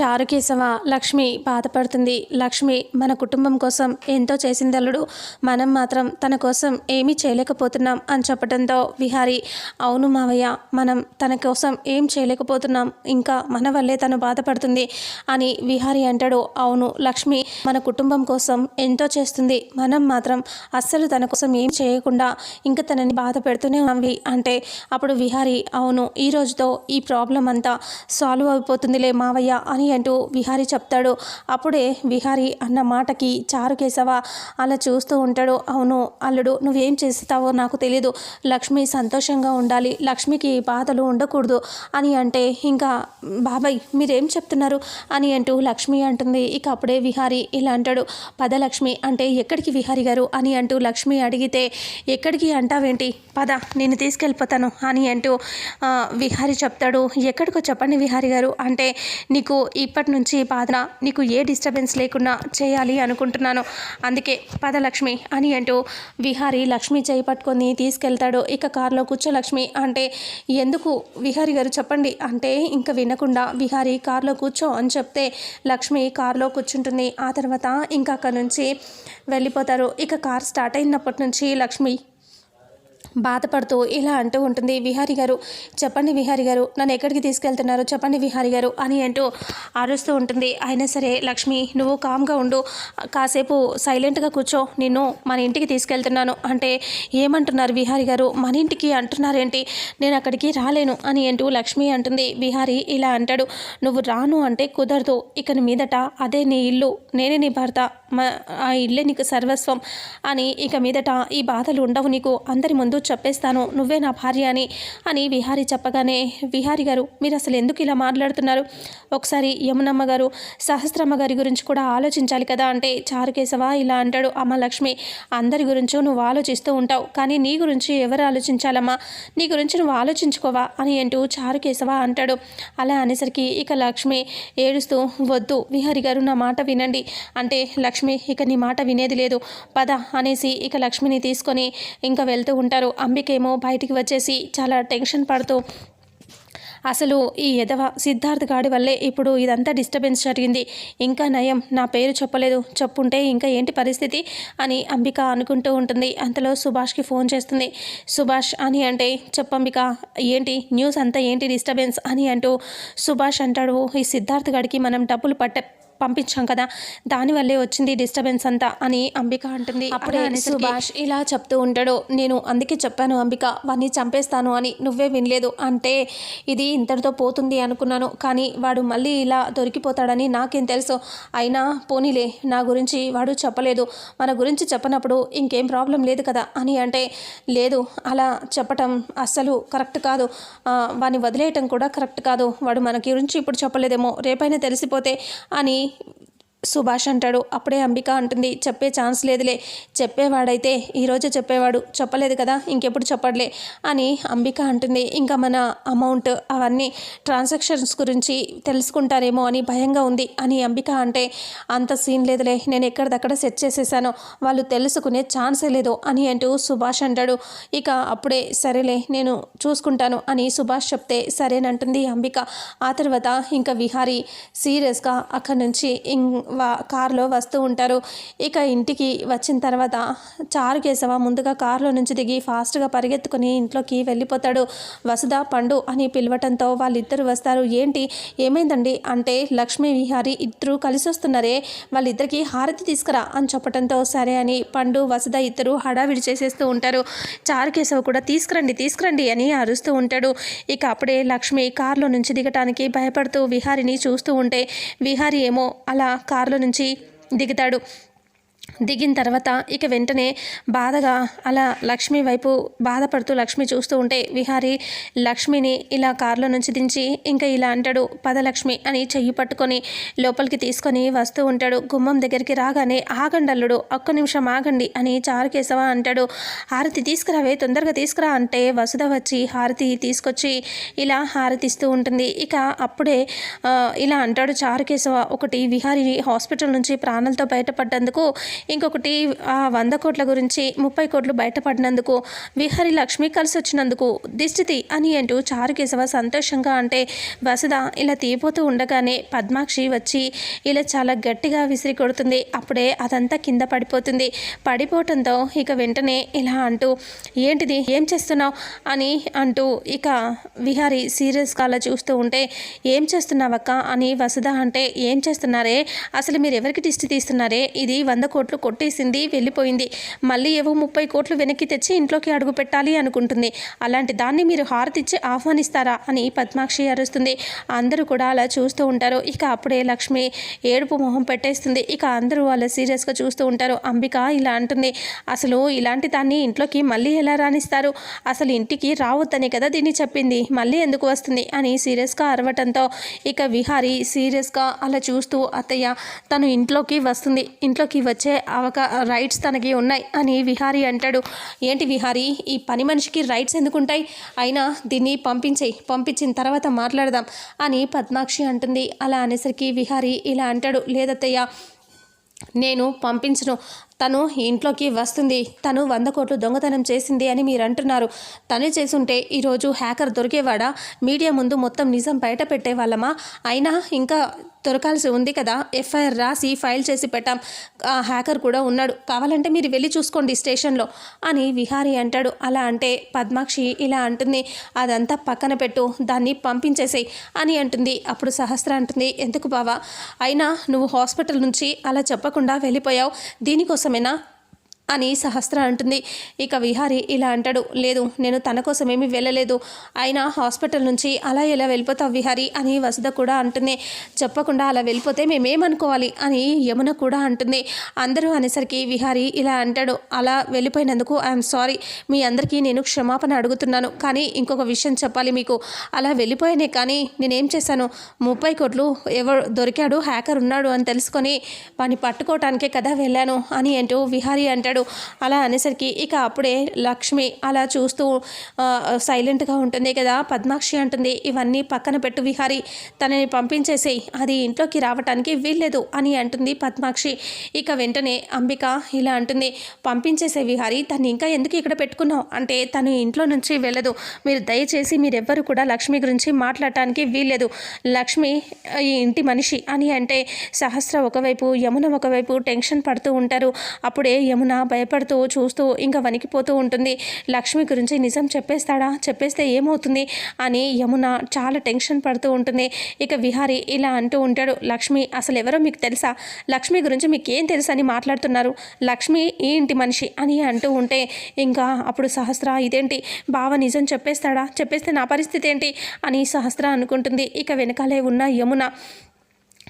చారుకేశవ లక్ష్మి బాధపడుతుంది. లక్ష్మి మన కుటుంబం కోసం ఎంతో చేసిందల్లుడు. మనం మాత్రం తన కోసం ఏమీ చేయలేకపోతున్నాం అని చెప్పడంతో విహారి అవును మావయ్య మనం తన కోసం ఏం చేయలేకపోతున్నాం. ఇంకా మన వల్లే తను బాధపడుతుంది అని విహారి అంటాడు. అవును లక్ష్మి మన కుటుంబం కోసం ఎంతో చేస్తుంది. మనం మాత్రం అస్సలు తన కోసం ఏం చేయకుండా ఇంకా తనని బాధ పెడుతూనే ఉన్నాం అంటే అప్పుడు విహారి అవును ఈ రోజుతో ఈ ప్రాబ్లం అంతా సాల్వ్ అయిపోతుందిలే మావయ్య అని అంటూ విహారి చెప్తాడు. అప్పుడే విహారి అన్న మాటకి చారు కేశవ అలా చూస్తూ ఉంటాడు. అవును అల్లుడు నువ్వేం చేస్తావో నాకు తెలియదు లక్ష్మి సంతోషంగా ఉండాలి. లక్ష్మికి బాధలు ఉండకూడదు అని అంటే ఇంకా బాబాయ్ మీరేం చెప్తున్నారు? అని అంటూ లక్ష్మి అంటుంది. ఇక అప్పుడే విహారి ఇలా అంటాడు. పద లక్ష్మి అంటే ఎక్కడికి విహారి గారు? అని అంటూ లక్ష్మి అడిగితే ఎక్కడికి అంటావేంటి? పద నేను తీసుకెళ్ళిపోతాను అని అంటూ విహారి చెప్తాడు. ఎక్కడికో చెప్పండి విహారి గారు అంటే నీకు ఇప్పటి నుంచి బాధన నీకు ఏ డిస్టర్బెన్స్ లేకుండా చేయాలి అనుకుంటున్నాను. అందుకే పద లక్ష్మి అని అంటూ విహారి లక్ష్మి చేయి పట్టుకొని తీసుకెళ్తాడు. ఇక కారులో కూర్చో లక్ష్మి అంటే ఎందుకు విహారి గారు చెప్పండి? అంటే ఇంకా వినకుండా విహారి కారులో కూర్చో అని చెప్తే లక్ష్మి కారులో కూర్చుంటుంది. ఆ తర్వాత ఇంకా అక్కడ నుంచి వెళ్ళిపోతారు. ఇక కార్ స్టార్ట్ అయినప్పటి నుంచి లక్ష్మి బాధపడుతూ ఇలా అంటూ ఉంటుంది విహారి గారు చెప్పండి విహారి గారు నన్ను ఎక్కడికి తీసుకెళ్తున్నారు? చెప్పండి విహారి గారు అని అంటూ అరుస్తూ ఉంటుంది. అయినా సరే లక్ష్మి నువ్వు కామ్గా ఉండు కాసేపు సైలెంట్గా కూర్చో నిన్ను మన ఇంటికి తీసుకెళ్తున్నాను. అంటే ఏమంటున్నారు విహారి గారు? మన ఇంటికి అంటున్నారేంటి? నేను అక్కడికి రాలేను అని అంటూ లక్ష్మి అంటుంది. విహారి ఇలా అంటాడు నువ్వు రాను అంటే కుదరదు ఇక మీదట అదే నీ ఇల్లు నేనే నీ భర్త మా ఆ ఇల్లే నీకు సర్వస్వం అని ఇక మీదట ఈ బాధలు ఉండవు నీకు అందరి ముందు చెప్పేస్తాను. నువ్వే నా భార్య అని అని విహారి చెప్పగానే విహారి గారు మీరు అసలు ఎందుకు ఇలా మాట్లాడుతున్నారు? ఒకసారి యమునమ్మ గారు సహస్రమ్మ గారి గురించి కూడా ఆలోచించాలి కదా అంటే చారుకేశవా ఇలా అంటాడు. అమ్మ లక్ష్మి అందరి గురించో నువ్వు ఆలోచిస్తూ ఉంటావు. కానీ నీ గురించి ఎవరు ఆలోచించాలమ్మా? నీ గురించి నువ్వు ఆలోచించుకోవా? అని అంటూ చారుకేశవ అంటాడు. అలా అనేసరికి ఇక లక్ష్మి ఏడుస్తూ వద్దు విహారి గారు నా మాట వినండి. అంటే లక్ష్మి ఇక నీ మాట వినేది లేదు. పద అనేసి ఇక లక్ష్మిని తీసుకొని ఇంకా వెళ్తూ ఉంటారు. అంబికేమో బయటికి వచ్చేసి చాలా టెన్షన్ పడుతూ అసలు ఈ ఎదవ సిద్ధార్థ్ గాడి వల్లే ఇప్పుడు ఇదంతా డిస్టర్బెన్స్ జరిగింది. ఇంకా నయం నా పేరు చెప్పలేదు. చెప్పుంటే ఇంకా ఏంటి పరిస్థితి? అని అంబిక అనుకుంటూ ఉంటుంది. అంతలో సుభాష్కి ఫోన్ చేస్తుంది. సుభాష్ అని అంటే చెప్పంబిక ఏంటి? న్యూస్ అంతా ఏంటి డిస్టర్బెన్స్? అని అంటూ సుభాష్ అంటాడు. ఈ సిద్ధార్థ్ గాడికి మనం డబ్బులు పట్ట పంపించాం కదా. దానివల్లే వచ్చింది డిస్టర్బెన్స్ అంతా అని అంబిక అంటుంది. అప్పుడే సుభాష్ ఇలా చెప్తూ ఉంటాడు నేను అందుకే చెప్పాను అంబిక వాడిని చంపేస్తాను అని నువ్వే వినలేదు. అంటే ఇది ఇంతటితో పోతుంది అనుకున్నాను. కానీ వాడు మళ్ళీ ఇలా దొరికిపోతాడని నాకేం తెలుసు. అయినా పోనీలే నా గురించి వాడు చెప్పలేదు. మన గురించి చెప్పనప్పుడు ఇంకేం ప్రాబ్లం లేదు కదా అని అంటే లేదు అలా చెప్పటం అస్సలు కరెక్ట్ కాదు. వాడిని వదిలేయటం కూడా కరెక్ట్ కాదు. వాడు మన గురించి ఇప్పుడు చెప్పలేదేమో రేపైనా తెలిసిపోతే అని me సుభాష్ అంటాడు. అప్పుడే అంబిక అంటుంది చెప్పే ఛాన్స్ లేదులే. చెప్పేవాడైతే ఈరోజు చెప్పేవాడు. చెప్పలేదు కదా ఇంకెప్పుడు చెప్పట్లే అని అంబిక అంటుంది. ఇంకా మన అమౌంట్ అవన్నీ ట్రాన్సాక్షన్స్ గురించి తెలుసుకుంటారేమో అని భయంగా ఉంది అని అంబిక అంటే అంత సీన్ లేదులే. నేను ఎక్కడిదక్కడ సెట్ చేసేసాను. వాళ్ళు తెలుసుకునే ఛాన్సే లేదు అని అంటూ సుభాష్ అంటాడు. ఇక అప్పుడే సరేలే నేను చూసుకుంటాను అని సుభాష్ చెప్తే సరేనంటుంది అంబిక. ఆ తర్వాత ఇంకా విహారీ సీరియస్గా అక్కడి నుంచి ఇం కారులో వస్తూ ఉంటారు. ఇక ఇంటికి వచ్చిన తర్వాత చారు కేశవ ముందుగా కారులో నుంచి దిగి ఫాస్ట్గా పరిగెత్తుకుని ఇంట్లోకి వెళ్ళిపోతాడు. వసుధ పండు అని పిలవటంతో వాళ్ళిద్దరు వస్తారు. ఏంటి? ఏమైందండి? అంటే లక్ష్మీ విహారి ఇద్దరు కలిసి వస్తున్నారే. వాళ్ళిద్దరికి హారతి తీసుకురా అని చెప్పటంతో సరే అని పండు వసుధ ఇద్దరు హడావిడి చేసేస్తూ ఉంటారు. చారు కేశవ కూడా తీసుకురండి తీసుకురండి అని అరుస్తూ ఉంటాడు. ఇక అప్పుడే లక్ష్మి కారులో నుంచి దిగటానికి భయపడుతూ విహారిని చూస్తూ ఉంటే విహారి ఏమో అలా కారులో నుంచి దిగుతాడు. దిగిన తర్వాత ఇక వెంటనే బాధగా అలా లక్ష్మి వైపు బాధపడుతూ లక్ష్మి చూస్తూ ఉంటే విహారి లక్ష్మిని ఇలా కారులో నుంచి దించి ఇంకా ఇలా అంటాడు పదలక్ష్మి అని చెయ్యి పట్టుకొని లోపలికి తీసుకొని వస్తూ ఉంటాడు. గుమ్మం దగ్గరికి రాగానే ఆగండి అల్లుడు ఒక్క నిమిషం ఆగండి అని చారుకేశవ అంటాడు. హారతి తీసుకురావే తొందరగా తీసుకురా అంటే వసుధ వచ్చి హారతి తీసుకొచ్చి ఇలా హారతిస్తూ ఉంటుంది. ఇక అప్పుడే ఇలా అంటాడు చారుకేశవ. ఒకటి విహారీని హాస్పిటల్ నుంచి ప్రాణాలతో బయటపడ్డందుకు ఇంకొకటి ఆ వంద కోట్ల గురించి ముప్పై కోట్లు బయటపడినందుకు విహరి లక్ష్మి కలిసి వచ్చినందుకు దిష్టితి అని అంటూ చారుకేశవ సంతోషంగా అంటే వసుధ ఇలా తీపోతూ ఉండగానే పద్మాక్షి వచ్చి ఇలా చాలా గట్టిగా విసిరి కొడుతుంది. అప్పుడే అదంతా కింద పడిపోతుంది. పడిపోవటంతో ఇక వెంటనే ఇలా అంటూ ఏంటిది? ఏం చేస్తున్నావు? అని అంటూ ఇక విహారీ సీరియస్గా అలా చూస్తూ ఉంటే ఏం చేస్తున్నావక్క? అని వసుధ అంటే ఏం చేస్తున్నారే? అసలు మీరు ఎవరికి దిష్టి తీస్తున్నారే? ఇది వంద కోట్లు కోట్లు కొట్టేసింది వెళ్ళిపోయింది. మళ్ళీ ఏవో ముప్పై కోట్లు వెనక్కి తెచ్చి ఇంట్లోకి అడుగు పెట్టాలి అనుకుంటుంది. అలాంటి దాన్ని మీరు హారతిచ్చి ఆహ్వానిస్తారా అని పద్మాక్షి అరుస్తుంది. అందరూ కూడా అలా చూస్తూ ఉంటారు. ఇక అప్పుడే లక్ష్మి ఏడుపు మొహం పెట్టేస్తుంది. ఇక అందరూ అలా సీరియస్గా చూస్తూ ఉంటారు. అంబిక ఇలా అంటుంది. అసలు ఇలాంటి దాన్ని ఇంట్లోకి మళ్ళీ ఎలా రాణిస్తారు? అసలు ఇంటికి రావద్దనే కదా దీన్ని చెప్పింది. మళ్ళీ ఎందుకు వస్తుంది? అని సీరియస్గా అరవటంతో ఇక విహారీ సీరియస్గా అలా చూస్తూ అత్తయ్య తను ఇంట్లోకి వస్తుంది. ఇంట్లోకి వచ్చే అవకా రైట్స్ తనకి ఉన్నాయి అని విహారీ అంటాడు. ఏంటి విహారీ? ఈ పని మనిషికి రైట్స్ ఎందుకు ఉంటాయి అయినా దీన్ని పంపించేయి పంపించిన తర్వాత మాట్లాడదాం అని పద్మాక్షి అంటుంది. అలా అనేసరికి విహారీ ఇలా అంటాడు. లేదత్తయ్య నేను పంపించను. తను ఇంట్లోకి వస్తుంది. తను వంద కోట్లు దొంగతనం చేసింది అని మీరు అంటున్నారు తనే చేసుంటే ఈరోజు హ్యాకర్ దొరికేవాడా? మీడియా ముందు మొత్తం నిజం బయట పెట్టేవాళ్ళమా? అయినా ఇంకా దొరకాల్సి ఉంది కదా. ఎఫ్ఐఆర్ రాసి ఫైల్ చేసి పెట్టాం. ఆ హ్యాకర్ కూడా ఉన్నాడు. కావాలంటే మీరు వెళ్ళి చూసుకోండి స్టేషన్లో అని విహారీ అంటాడు. అలా అంటే పద్మాక్షి ఇలా అంటుంది. అదంతా పక్కన పెట్టు దాన్ని పంపించేసేయి అని అంటుంది. అప్పుడు సహస్ర అంటుంది ఎందుకు బావా? అయినా నువ్వు హాస్పిటల్ నుంచి అలా చెప్పకుండా వెళ్ళిపోయావు. దీనికోసమేనా? అని సహస్ర అంటుంది. ఇక విహారి ఇలా అంటాడు లేదు నేను తన కోసమేమి వెళ్ళలేదు. అయినా హాస్పిటల్ నుంచి అలా ఎలా వెళ్ళిపోతావు విహారి? అని వసుధ కూడా అంటుంది. చెప్పకుండా అలా వెళ్ళిపోతే మేమేమనుకోవాలి? అని యమున కూడా అంటుంది. అందరూ అనేసరికి విహారి ఇలా అంటాడు. అలా వెళ్ళిపోయినందుకు ఐఎమ్ సారీ. మీ అందరికీ నేను క్షమాపణ అడుగుతున్నాను. కానీ ఇంకొక విషయం చెప్పాలి మీకు. అలా వెళ్ళిపోయానే కానీ నేనేం చేశాను? ముప్పై కోట్లు ఎవరు దొరికాడు? హ్యాకర్ ఉన్నాడు అని తెలుసుకొని వాడిని పట్టుకోవటానికే కదా వెళ్ళాను అని అంటూ విహారీ అంటాడు. అలా అనేసరికి ఇక అప్పుడే లక్ష్మి అలా చూస్తూ సైలెంట్గా ఉంటుంది కదా పద్మాక్షి అంటుంది ఇవన్నీ పక్కన పెట్టు విహారి తనని పంపించేసేయి అది ఇంట్లోకి రావటానికి వీల్లేదు అని అంటుంది పద్మాక్షి. ఇక వెంటనే అంబిక ఇలా అంటుంది పంపించేసే విహారి తను ఇంకా ఎందుకు ఇక్కడ పెట్టుకున్నావు? అంటే తను ఇంట్లో నుంచి వెళ్ళదు. మీరు దయచేసి మీరెవ్వరు కూడా లక్ష్మి గురించి మాట్లాడటానికి వీల్లేదు. లక్ష్మి ఈ ఇంటి మనిషి అని అంటే సహస్ర ఒకవైపు యమున ఒకవైపు టెన్షన్ పడుతూ ఉంటారు. అప్పుడే యమున భయపడుతూ చూస్తూ ఇంకా వణికిపోతూ ఉంటుంది. లక్ష్మి గురించి నిజం చెప్పేస్తాడా? చెప్పేస్తే ఏమవుతుంది? అని యమున చాలా టెన్షన్ పడుతూ ఉంటుంది. ఇక విహారి ఇలా అంటూ ఉంటాడు. లక్ష్మి అసలు ఎవరో మీకు తెలుసా? లక్ష్మి గురించి మీకు ఏం తెలుసు అని మాట్లాడుతున్నారు? లక్ష్మి ఈ ఇంటి మనిషి అని అంటూ ఉంటే ఇంకా అప్పుడు సహస్ర ఇదేంటి? బావ నిజం చెప్పేస్తాడా? చెప్పేస్తే నా పరిస్థితి ఏంటి? అని సహస్ర అనుకుంటుంది. ఇక వెనకాలే ఉన్న యమున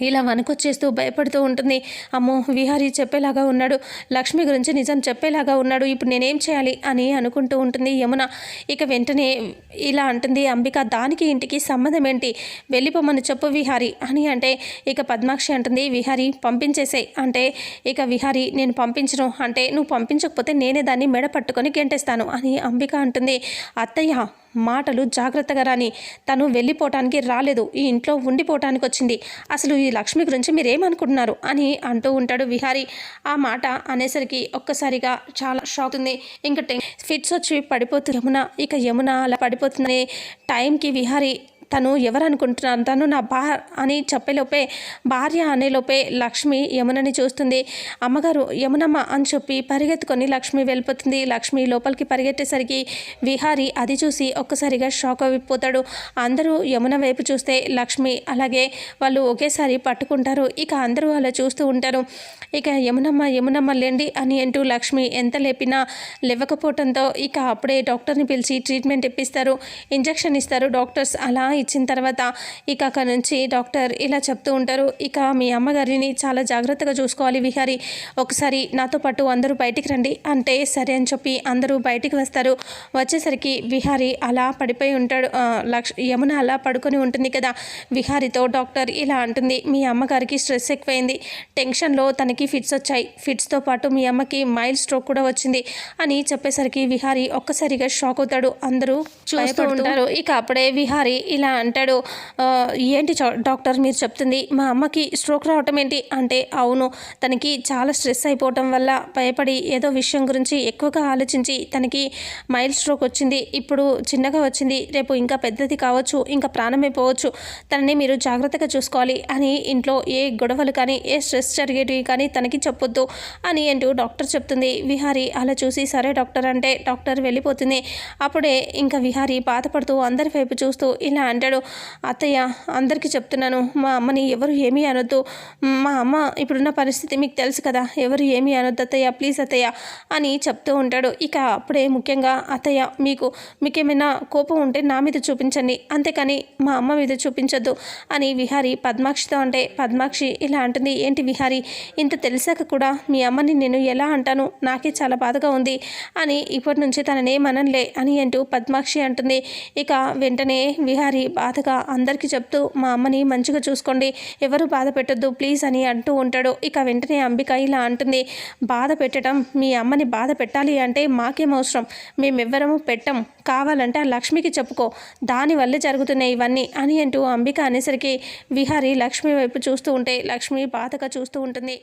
ఇలా వణుకొచ్చేస్తూ భయపడుతూ ఉంటుంది. అమ్మో విహారీ చెప్పేలాగా ఉన్నాడు. లక్ష్మి గురించి నిజం చెప్పేలాగా ఉన్నాడు. ఇప్పుడు నేనేం చేయాలి అని అనుకుంటూ ఉంటుంది యమున. ఇక వెంటనే ఇలా అంటుంది అంబిక దానికి ఇంటికి సంబంధం ఏంటి? వెళ్ళిపోమని చెప్పు విహారి అని అంటే ఇక పద్మాక్షి అంటుంది విహారి పంపించేసే అంటే ఇక విహారి నేను పంపించను అంటే నువ్వు పంపించకపోతే నేనే దాన్ని మెడ పట్టుకొని గెంటేస్తాను అని అంబిక అంటుంది. అత్తయ్య మాటలు జాగ్రత్తగా రాని. తను వెళ్ళిపోవటానికి రాలేదు. ఈ ఇంట్లో ఉండిపోవటానికి వచ్చింది. అసలు ఈ లక్ష్మి గురించి మీరేమనుకుంటున్నారు? అని అంటూ ఉంటాడు విహారీ. ఆ మాట అనేసరికి ఒక్కసారిగా చాలా షాక్ ఉంది. ఇంకా ఫిట్స్ వచ్చి పడిపోతుంది యమున ఇక యమున అలా పడిపోతుందని టైంకి విహారీ తను ఎవరు అనుకుంటున్నాను తను నా బా అని చెప్పేలోపే భార్య అనేలోపే లక్ష్మి యమునని చూస్తుంది. అమ్మగారు యమునమ్మ అని చెప్పి పరిగెత్తుకొని లక్ష్మి వెళ్ళిపోతుంది. లక్ష్మి లోపలికి పరిగెట్టేసరికి విహారి అది చూసి ఒక్కసారిగా షాక్ అయిపోతాడు. అందరూ యమున వైపు చూస్తే లక్ష్మి అలాగే వాళ్ళు ఒకేసారి పట్టుకుంటారు. ఇక అందరూ అలా చూస్తూ ఉంటారు. ఇక యమునమ్మ యమునమ్మ లేండి అని అంటూ లక్ష్మి ఎంత లేపినా లేవకపోవడంతో ఇక అప్పుడే డాక్టర్ని పిలిచి ట్రీట్మెంట్ ఇప్పిస్తారు. ఇంజెక్షన్ ఇస్తారు డాక్టర్స్. అలా ఇచ్చిన తర్వాత ఇక అక్కడ నుంచి డాక్టర్ ఇలా చెప్తూ ఉంటారు ఇక మీ అమ్మగారిని చాలా జాగ్రత్తగా చూసుకోవాలి విహారీ ఒకసారి నాతో పాటు అందరూ బయటికి రండి. అంటే సరే అని చెప్పి అందరూ బయటికి వస్తారు. వచ్చేసరికి విహారీ అలా పడిపోయి ఉంటాడు లక్ష యమున అలా పడుకొని ఉంటుంది కదా విహారీతో డాక్టర్ ఇలా అంటుంది మీ అమ్మగారికి స్ట్రెస్ ఎక్కువైంది టెన్షన్లో తనకి ఫిట్స్ వచ్చాయి ఫిట్స్తో పాటు మీ అమ్మకి మైల్ స్ట్రోక్ కూడా వచ్చింది అని చెప్పేసరికి విహారీ ఒక్కసారిగా షాక్ అవుతాడు అందరూ చూస్తూ ఉంటారు. ఇక అప్పుడే విహారీ ఇలా అంటాడు ఏంటి చా- డాక్టర్ మీరు చెప్తుంది మా అమ్మకి స్ట్రోక్ రావటం ఏంటి? అంటే అవును తనకి చాలా స్ట్రెస్ అయిపోవటం వల్ల భయపడి ఏదో విషయం గురించి ఎక్కువగా ఆలోచించి తనకి మైల్డ్ స్ట్రోక్ వచ్చింది ఇప్పుడు చిన్నగా వచ్చింది రేపు ఇంకా పెద్దది కావచ్చు ఇంకా ప్రాణమైపోవచ్చు తనని మీరు జాగ్రత్తగా చూసుకోవాలి అని ఇంట్లో ఏ గొడవలు కానీ ఏ స్ట్రెస్ జరిగేటివి కానీ తనకి చెప్పొద్దు అని అంటూ డాక్టర్ చెప్తుంది. విహారీ అలా చూసి సరే డాక్టర్ అంటే డాక్టర్ వెళ్ళిపోతుంది. అప్పుడే ఇంకా విహారీ బాధపడుతూ అందరి వైపు చూస్తూ ఇలా అంటాడు అత్తయ్య అందరికీ చెప్తున్నాను మా అమ్మని ఎవరు ఏమీ అనొద్దు. మా అమ్మ ఇప్పుడున్న పరిస్థితి మీకు తెలుసు కదా ఎవరు ఏమీ అనొద్దు అత్తయ్య ప్లీజ్ అత్తయ్య అని చెప్తూ ఉంటాడు. ఇక అప్పుడే ముఖ్యంగా అత్తయ్య మీకు మీకేమైనా కోపం ఉంటే నా మీద చూపించండి. అంతేకాని మా అమ్మ మీద చూపించొద్దు అని విహారీ పద్మాక్షితో అంటే పద్మాక్షి ఇలా అంటుంది ఏంటి విహారి? ఇంత తెలిసాక కూడా మీ అమ్మని నేను ఎలా అంటాను? నాకే చాలా బాధగా ఉంది అని ఇప్పటి నుంచి తననేమనలే అని అంటూ పద్మాక్షి అంటుంది. ఇక వెంటనే విహారి బాధగా అందరికీ చెప్తూ మా అమ్మని మంచిగా చూసుకోండి ఎవరు బాధ పెట్టొద్దు ప్లీజ్ అని అంటూ ఉంటాడు. ఇక వెంటనే అంబిక ఇలా అంటుంది బాధ పెట్టడం మీ అమ్మని బాధ పెట్టాలి అంటే మాకేం అవసరం? మేమెవ్వరము పెట్టం. కావాలంటే ఆ లక్ష్మికి చెప్పుకో. దానివల్లే జరుగుతున్నాయి ఇవన్నీ అని అంటూ అంబిక అనేసరికి విహారీ లక్ష్మి వైపు చూస్తూ ఉంటే లక్ష్మి బాధగా చూస్తూ ఉంటుంది.